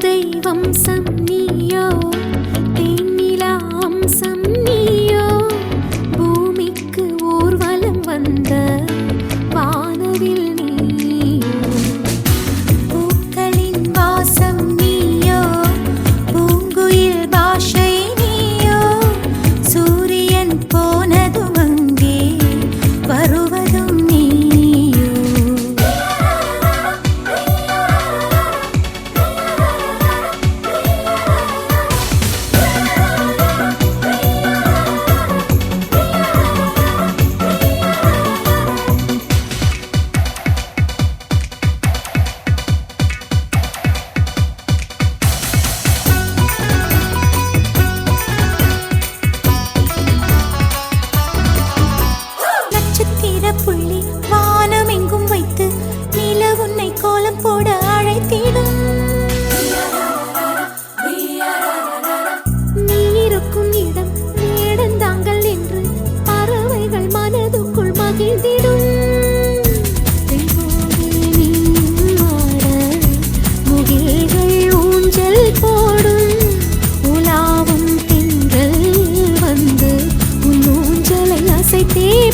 தெய்வம் சன்னியோ சின்ன புள்ளி வானம் எங்கும் வைத்து நில உன்னை கோலம் போட அழைத்திடும். நீ இருக்கும் இடம் வேடந்தாங்கள் என்று பறவைகள் மனதுக்குள் மகிழ்ந்திடும். போடும். உலாவும் திங்கள் வந்து ஊஞ்சலை அசைத்தே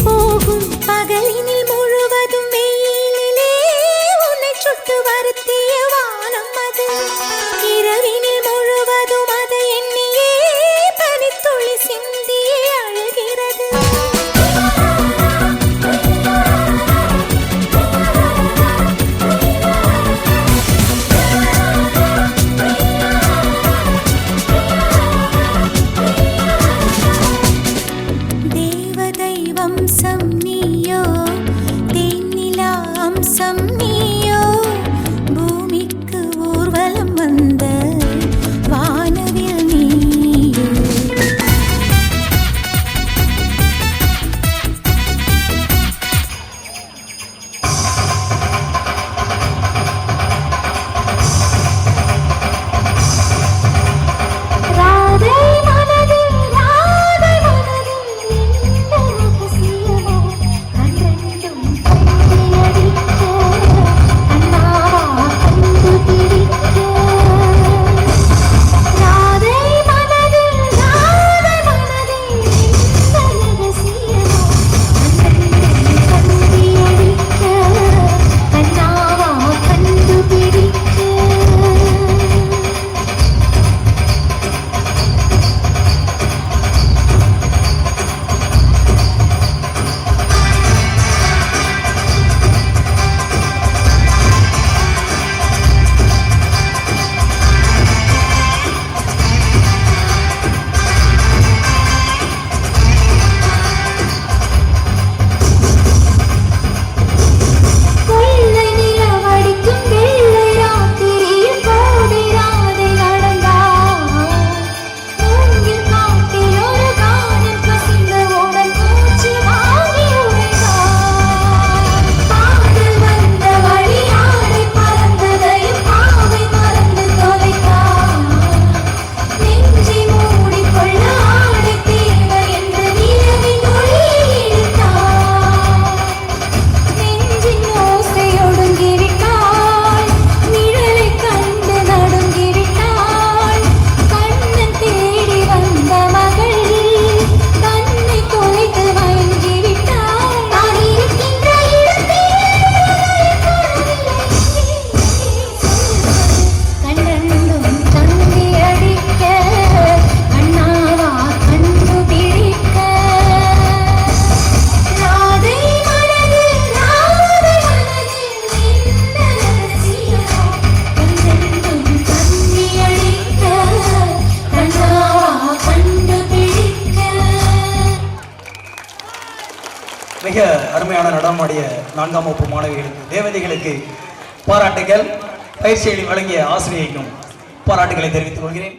மிக அருமையான நடனமாடிய நான்காம் வகுப்பு மாணவிகளுக்கு தேவதைகளுக்கு பாராட்டுகள் பயிற்சிகளை வழங்கிய ஆசிரியைக்கும் பாராட்டுகளை தெரிவித்துக் கொள்கிறேன்.